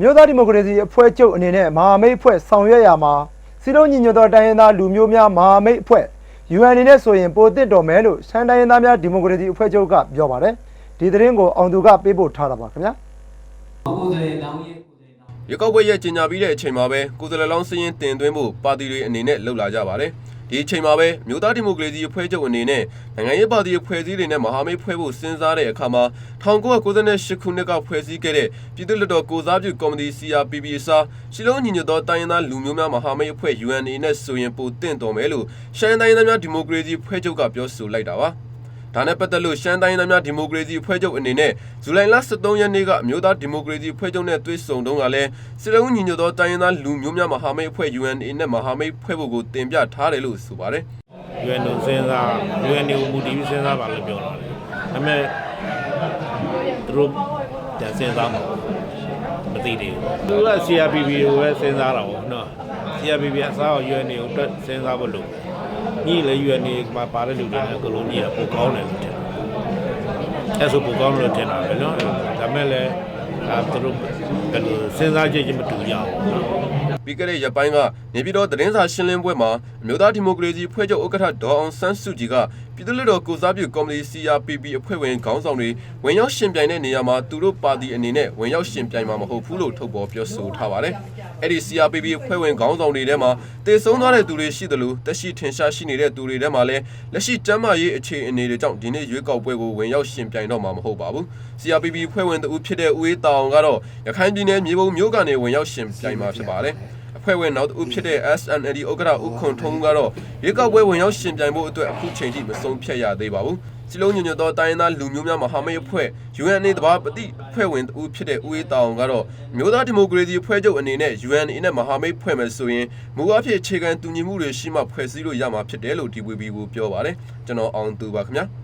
မြို့သားဒီမိုကရေစီအဖွဲ့ချုပ်အနေနဲ့မဟာမိတ်အဖွဲ့ဆောင်ရွက်ရမှာစီလုံးညီညွတ်သောတိုင်းရင်းသားလူမျိုးများမဟာမိတ်အဖွဲ့ UN အနေနဲ့ဆိုရင်ပိုတစ်တော်မယ်လို့ရှမ်းတိုင်းရင်းသားများဒီမိုကရေစီအဖွဲ့ချုပ်ကပြောပါတယ်ဒီသတင်းကိုအောင်သူကပေးပို့ထားတာပါခင်ဗျာကိုယ်စားလှယ်လောင်းရဲ့ကိုယ်စားလှယ်လောင်းရွေးကောက်ပွဲရဲ့ကြီးညာပြီးတဲ့အချိန်မှာပဲကိုယ်စားလှယ်လောင်းစည်းရင်တင်သွင်းဖို့ပါတီတွေအနေနဲ့လှုပ်လာကြပါတယ် ဒီအချိန်မှာပဲမြို့သားဒီမိုကရေစီအဖွဲ့ချုပ်အနေနဲ့နိုင်ငံရေးပါတီအဖွဲ့အစည်းတွေနဲ့မဟာမိတ်ဖွဲ့ဖို့စဉ်းစားတဲ့အခါမှာ1998ခုနှစ်ကဖွဲ့စည်းခဲ့တဲ့ပြည်သူ့လွှတ်တော်ကိုစားပြုကော်မတီ CRPP အစားရှီလုံးညီညွတ်သောတိုင်းရင်းသားလူမျိုးများမဟာမိတ်အဖွဲ့ UNA နဲ့ဆိုရင်ပိုတင့်တော်မယ်လို့ရှမ်းတိုင်းရင်းသားများဒီမိုကရေစီအဖွဲ့ချုပ်ကပြောဆိုလိုက်တာပါ ဒါနဲ့ပတ်သက်လို့ရှမ်းတိုင်းသားများဒီမိုကရေစီအဖွဲ့ချုပ်အနေနဲ့ဇူလိုင်လ23ရက်နေ့ကအမျိုးသားဒီမိုကရေစီအဖွဲ့ချုပ်နဲ့တွေ့ဆုံတုန်းကလည်းစစ်လုံးညီညွတ်သောတိုင်းရင်းသားလူမျိုးများမဟာမိတ်အဖွဲ့ UNA နဲ့မဟာမိတ်ဖွဲ့ဖို့ကိုတင်ပြထားတယ်လို့ဆိုပါတယ် UN ကိုစဉ်းစား UN ကိုမူတည်ပြီးစဉ်းစားပါလို့ပြောတာလေဒါပေမဲ့သူတို့ပြန်စဉ်းစားမှာမသိသေးဘူးသူက CRPP ကိုပဲစဉ်းစားတာပေါ့နော် CRPP အစား UN ကိုအတွက်စဉ်းစားဖို့လို့ ညီလေ UN မှာပါတဲ့လူတွေလည်းအကုန်လုံးညီတာပိုကောင်းတယ်လို့ထင်တယ်အဲဆိုပိုကောင်းလို့ထင်တာပဲနော်ဒါပေမဲ့လည်းအဲသူတို့ဘယ်လိုစဉ်းစားချက်ချင်းမတူကြဘူးနော် ပြီးခဲ့တဲ့ရက်ပိုင်းကနေပြည်တော်သတင်းစာရှင်းလင်းပွဲမှာအမျိုးသားဒီမိုကရေစီအဖွဲ့ချုပ်ဥက္ကဋ္ဌဒေါ်အောင်ဆန်းစုကြည်ကပြည်သူ့လွှတ်တော်ကိုစားပြုကော်မတီ CRPP အဖွဲ့ဝင်ခေါင်းဆောင်တွေဝင်ရောက်ရှင်ပြိုင်တဲ့နေရာမှာသူတို့ပါတီအနေနဲ့ဝင်ရောက်ရှင်ပြိုင်မှာမဟုတ်ဘူးလို့ထုတ်ဖော်ပြောဆိုထားပါတယ်။အဲ့ဒီ CRPP အဖွဲ့ဝင်ခေါင်းဆောင်တွေထဲမှာတည်ဆုံသွားတဲ့သူတွေရှိသလိုတက်ရှိထင်ရှားရှိနေတဲ့သူတွေထဲမှာလည်းလက်ရှိကျမ်းမာရေးအခြေအနေတွေကြောင့်ဒီနေ့ရွေးကောက်ပွဲကိုဝင်ရောက်ရှင်ပြိုင်တော့မှာမဟုတ်ပါဘူး။ CRPP အဖွဲ့ဝင်တဦးဖြစ်တဲ့ဦးအေးတောင်ကတော့ရခိုင်ပြည်နယ်မြေပုံမြို့ကနေဝင်ရောက်ရှင်ပြိုင်မှာဖြစ်ပါတယ်။ အဖွဲ့ဝင်နောက်တစ်ဦးဖြစ်တဲ့ SNLD ဥက္ကဋ္ဌဦးခွန်ထုံးကတော့ရွေးကောက်ပွဲဝင်ရောက်ရှင်ပြိုင်ဖို့အတွက်အခုချိန်ထိမဆုံးဖြတ်ရသေးပါဘူး။စီလုံးညညွတ်သောတိုင်းရင်းသားလူမျိုးများမဟာမိတ်အဖွဲ့ UNA တဘာပတိအဖွဲ့ဝင်တစ်ဦးဖြစ်တဲ့ဦးအေးတောင်ကတော့မျိုးသားဒီမိုကရေစီအဖွဲ့ချုပ်အနေနဲ့ UNA နဲ့မဟာမိတ်ဖွဲ့မယ်ဆိုရင်မူအဖြစ်အခြေခံတူညီမှုတွေရှိမှဖွဲ့စည်းလို့ရမှာဖြစ်တယ်လို့ DWB ကိုပြောပါတယ်။ကျွန်တော်အောင်သူပါခင်ဗျာ။